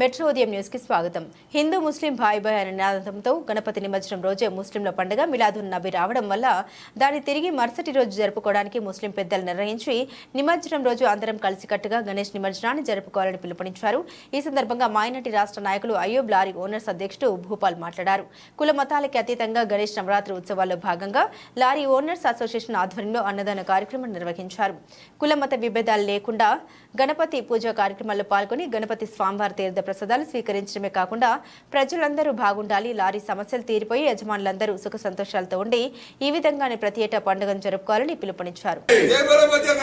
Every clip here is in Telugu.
మెట్రో ఉదయం న్యూస్కి స్వాగతం. హిందూ ముస్లిం భాయ్ భాయ్ అనే నినాదంతో గణపతి నిమజ్జనం రోజే ముస్లింల పండుగ మిలాదున్ నబీ రావడం వల్ల దాన్ని తిరిగి మరుసటి రోజు జరుపుకోవడానికి ముస్లిం పెద్దలు నిర్ణయించి నిమజ్జనం రోజు అందరం కలిసికట్టుగా గణేష్ నిమజ్జనాన్ని జరుపుకోవాలని పిలుపునిచ్చారు. ఈ సందర్భంగా మాయనటి రాష్ట్ర నాయకులు అయ్యూబ్ లారీ ఓనర్స్ అధ్యక్షుడు భూపాల్ మాట్లాడారు. కుల మతాలకి అతీతంగా గణేష్ నవరాత్రి ఉత్సవాల్లో భాగంగా లారీ ఓనర్స్ అసోసియేషన్ ఆధ్వర్యంలో అన్నదాన కార్యక్రమం నిర్వహించారు. కుల మత విభేదాలు లేకుండా గణపతి పూజా కార్యక్రమాల్లో పాల్గొని గణపతి స్వామివారి తీర్థ ప్రసాదాలు స్వీకరించడమే కాకుండా ప్రజలందరూ బాగుండాలి లారీ సమస్యలు తీరిపోయి యజమానులందరూ సుఖ సంతోషాలతో ఉండి ఈ విధంగానే ప్రతి ఏటా పండుగను జరుపుకోవాలని పిలుపునిచ్చారు. జై బోలో బచ్చా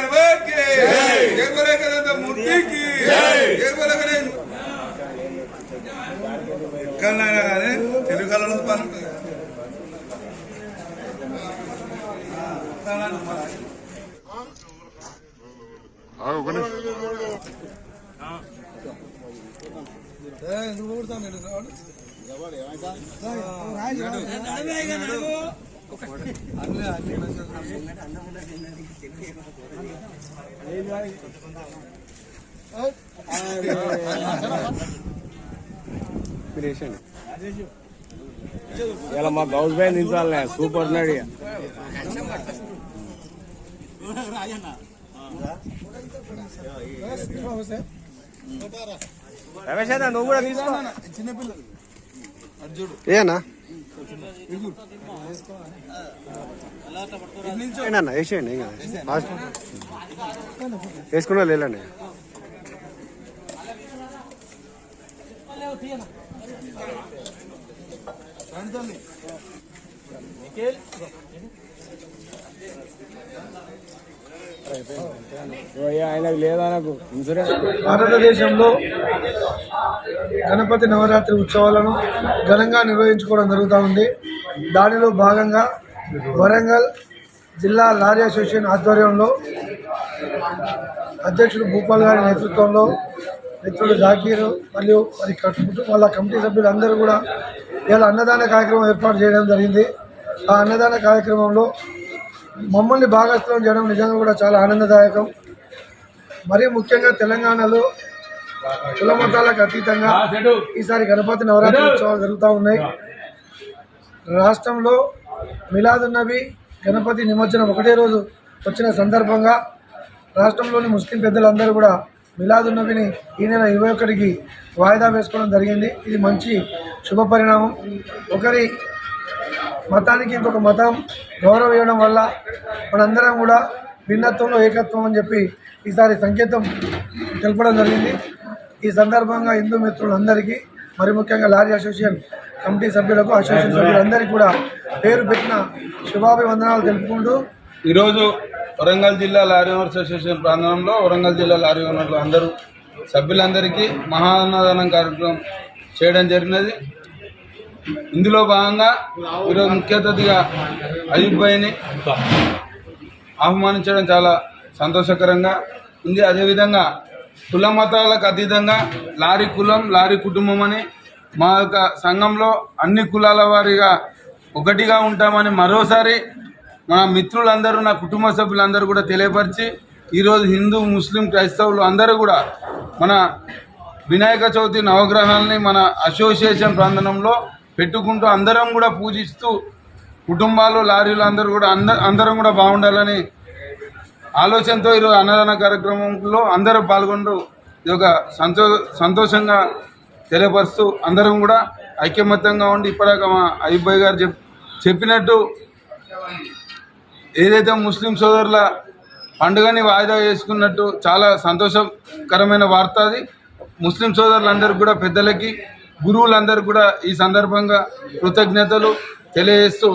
పని ఉంటుంది ఇలా మా గౌస్ భాయ్ నిలిచాలనే సూపర్ ఉన్నాడు ఇక. రమేష్ అన్న నువ్వు కూడా తీసుకో. ఏనా వేసేయండి ఏం కాదు. వేసుకున్నా లేదండి. ఓ, ఆయనకు లేదా నాకు ఇన్సూరెన్స్. భారతదేశంలో గణపతి నవరాత్రి ఉత్సవాలను ఘనంగా నిర్వహించుకోవడం జరుగుతూ ఉంది. దానిలో భాగంగా వరంగల్ జిల్లా లారీ అసోసియేషన్ ఆధ్వర్యంలో అధ్యక్షుడు భూపాల్ గారి నేతృత్వంలో మిత్రుడు జాకీర్ మరియు మరి కుటుంబ వాళ్ళ కమిటీ సభ్యులందరూ కూడా ఇలా అన్నదాన కార్యక్రమం ఏర్పాటు చేయడం జరిగింది. ఆ అన్నదాన కార్యక్రమంలో మమ్మల్ని భాగస్థలం చేయడం నిజంగా కూడా చాలా ఆనందదాయకం. మరీ ముఖ్యంగా తెలంగాణలో కుల మతాలకు అతీతంగా ఈసారి గణపతి నవరాత్రి ఉత్సవాలు జరుగుతూ ఉన్నాయి. రాష్ట్రంలో మిలాదున్నబి గణపతి నిమజ్జనం ఒకటే రోజు వచ్చిన సందర్భంగా రాష్ట్రంలోని ముస్లిం పెద్దలందరూ కూడా మిలాదున్నబిని ఈ నెల ఇరవై ఒకటికి వాయిదా వేసుకోవడం జరిగింది. ఇది మంచి శుభ పరిణామం ఒకరి మతానికి ఇంకొక మతం గౌరవం ఇవ్వడం వల్ల మనందరం కూడా భిన్నత్వంలో ఏకత్వం అని చెప్పి ఈసారి సంకేతం తెలపడం జరిగింది. ఈ సందర్భంగా హిందూ మిత్రులందరికీ మరి ముఖ్యంగా లారీ అసోసియేషన్ కమిటీ సభ్యులకు అసోసియేషన్ సభ్యులందరికీ కూడా పేరు పెట్టిన శుభాభివందనాలు తెలుపుకుంటూ ఈరోజు వరంగల్ జిల్లా లారీ ఓనర్స్ అసోసియేషన్ ప్రాంగణంలో వరంగల్ జిల్లా లారీ ఓనర్లు అందరూ సభ్యులందరికీ మహా కార్యక్రమం చేయడం జరిగినది. ఇందులో భాగంగా ఈరోజు ముఖ్య అతిథిగా అయ్యూబ్ భాయ్ని ఆహ్వానించడం చాలా సంతోషకరంగా ఉంది. అదేవిధంగా కుల మతాలకు అతీతంగా లారీ కులం లారీ కుటుంబం అని మా యొక్క సంఘంలో అన్ని కులాల వారిగా ఒకటిగా ఉంటామని మరోసారి మన మిత్రులందరూ నా కుటుంబ సభ్యులందరూ కూడా తెలియపరిచి ఈరోజు హిందూ ముస్లిం క్రైస్తవులు అందరూ కూడా మన వినాయక చవితి నవగ్రహాలని మన అసోసియేషన్ ప్రాంగణంలో పెట్టుకుంటూ అందరం కూడా పూజిస్తూ కుటుంబాలు లారీలు అందరూ కూడా అందరం కూడా బాగుండాలని ఆలోచనతో ఈరోజు అన్నదాన కార్యక్రమంలో అందరూ పాల్గొంటూ ఇది ఒక సంతో సంతోషంగా తెలియపరుస్తూ అందరం కూడా ఐక్యమత్యంగా ఉండి ఇప్పటిదాకా మా అయ్యబాయ్ గారు చెప్ చెప్పినట్టు ఏదైతే ముస్లిం సోదరుల పండుగని వాయిదా చేసుకున్నట్టు చాలా సంతోషకరమైన వార్త అది. ముస్లిం సోదరులందరికీ కూడా పెద్దలకి గురువులందరూ కూడా ఈ సందర్భంగా కృతజ్ఞతలు తెలియజేస్తూ